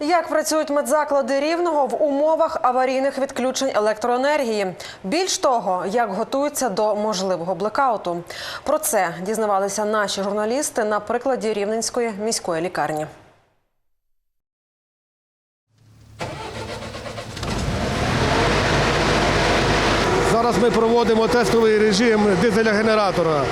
Як працюють медзаклади рівного в умовах аварійних відключень електроенергії? Більш того, як готуються до можливого блекауту. Про це дізнавалися наші журналісти на прикладі Рівненської міської лікарні. Зараз ми проводимо тестовий режим дизеля-генератора.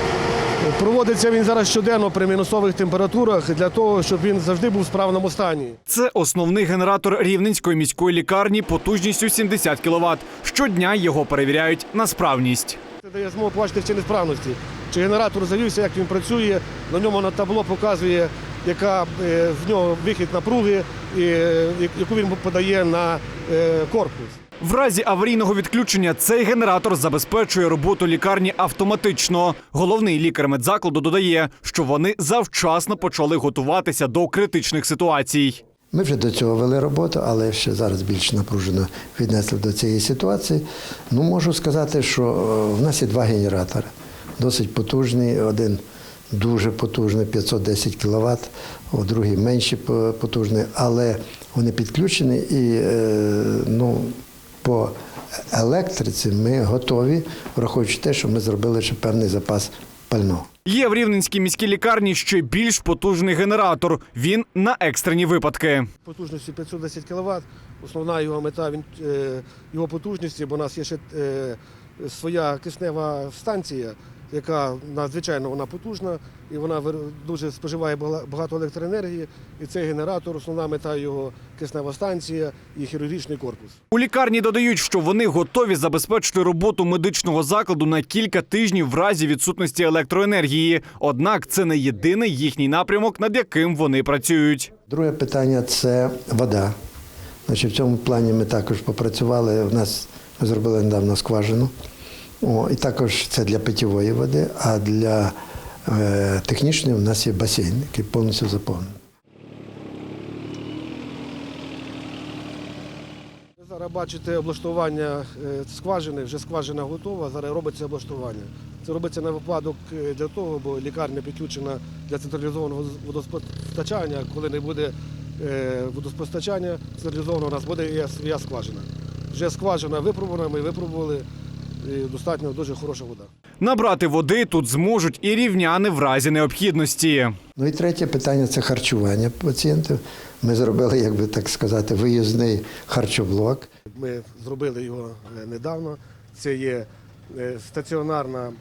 Проводиться він зараз щоденно при мінусових температурах для того, щоб він завжди був в справному стані. Це основний генератор Рівненської міської лікарні потужністю 70 кВт. Щодня його перевіряють на справність. Це дає змогу побачити всі несправності. Чи генератор завівся, як він працює, на ньому на табло показує, яка е, в нього вихід напруги, і, е, яку він подає на е, корпус. В разі аварійного відключення цей генератор забезпечує роботу лікарні автоматично. Головний лікар медзакладу додає, що вони завчасно почали готуватися до критичних ситуацій. Ми вже до цього вели роботу, але ще зараз більш напружено віднесли до цієї ситуації. Ну, можу сказати, що е, в нас є два генератори. Досить потужний, один дуже потужний, 510 кВт, другий менше потужний, але вони підключені і е, ну, по електриці ми готові, враховуючи те, що ми зробили ще певний запас пального. Є в Рівненській міській лікарні ще більш потужний генератор. Він на екстрені випадки. Потужністю 510 кВт. Основна його мета він, е, його потужності, бо у нас є ще е, своя киснева станція, яка надзвичайно вона потужна і вона вир- дуже споживає багато електроенергії. І цей генератор, основна мета його киснева станція і хірургічний корпус. У лікарні додають, що вони готові забезпечити роботу медичного закладу на кілька тижнів в разі відсутності електроенергії. Однак це не єдиний їхній напрямок, над яким вони працюють. Друге питання це вода. Значить, в цьому плані ми також попрацювали. У нас ми зробили недавно скважину. О, і також це для питьової води, а для е, технічної у нас є басейн, який повністю заповнений. Зараз бачите облаштування е, скважини, вже скважина готова, зараз робиться облаштування. Це робиться на випадок е, для того, бо лікарня підключена для централізованого водопостачання. Коли не буде е, водопостачання централізованого, у нас буде і скважина. Вже скважина випробувана, ми випробували, і достатньо дуже хороша вода. Набрати води тут зможуть і рівняни в разі необхідності. Ну і третє питання це харчування пацієнтів. Ми зробили, як би так сказати, виїзний харчоблок. Ми зробили його е, недавно. Це є е, стаціонарна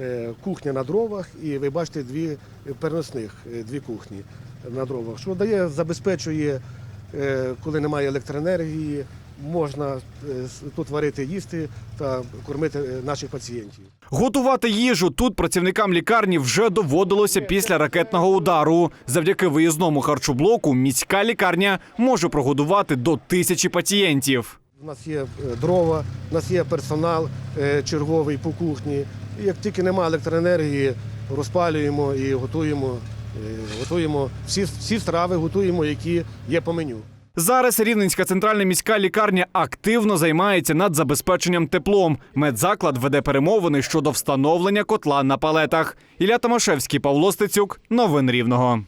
е, кухня на дровах, і ви бачите дві переносних дві кухні на дровах, що дає, забезпечує, коли немає електроенергії, можна е, тут варити їсти та кормити е, наших пацієнтів. Готувати їжу тут працівникам лікарні вже доводилося після ракетного удару. Завдяки виїзному харчоблоку міська лікарня може прогодувати до тисячі пацієнтів. У нас є е, дрова, у нас є персонал черговий по кухні. І як тільки немає електроенергії, розпалюємо і готуємо, готуємо всі, всі страви, готуємо, які є по меню. Зараз Рівненська центральна міська лікарня активно займається над забезпеченням теплом. Медзаклад веде перемовини щодо встановлення котла на палетах. Ілля Томашевський, Павло Стецюк. Новин Рівного.